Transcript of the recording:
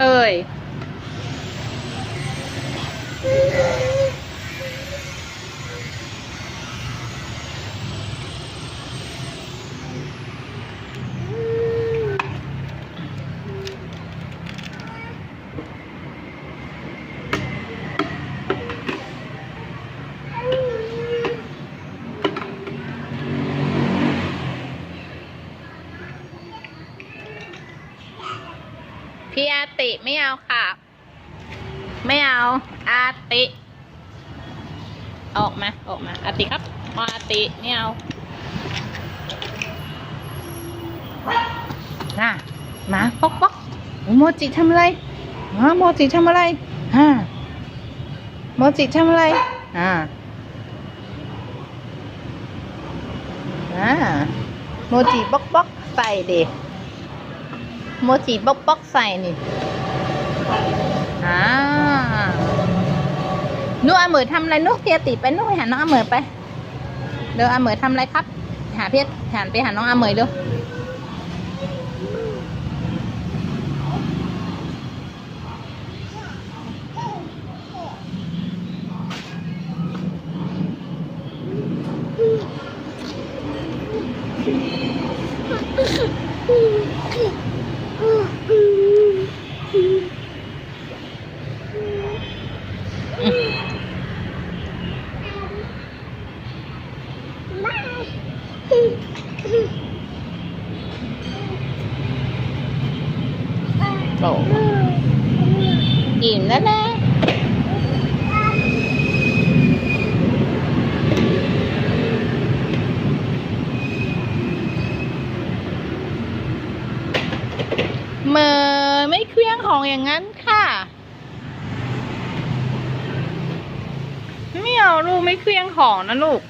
เอ่ย พี่อาติไม่เอาค่ะ ไม่เอาอาติ ออกมาออกมาอาติครับอาติไม่เอาน่ะมาป๊อกป๊อกโมจิทำอะไรฮะโมจิทำอะไรฮะโมจิทำอะไรอ่าอ่าโมจิป๊อกป๊อกใส่ดิ โมจิป๊อกป๊อกใส่นี่อ่านูอาเหมยทำอะไรนูเพียติไปนูไปหาน้องอาเหมยไปเดี๋ยวอาเหมยทำอะไรครับ หาเพียหันไปหาน้องอาเหมยดู โอ้อิ่มแล้วนะเมื่อไม่เคลี้ยงของอย่างนั้นค่ะไม่เอาลูกไม่เคลี้ยงของนะลูก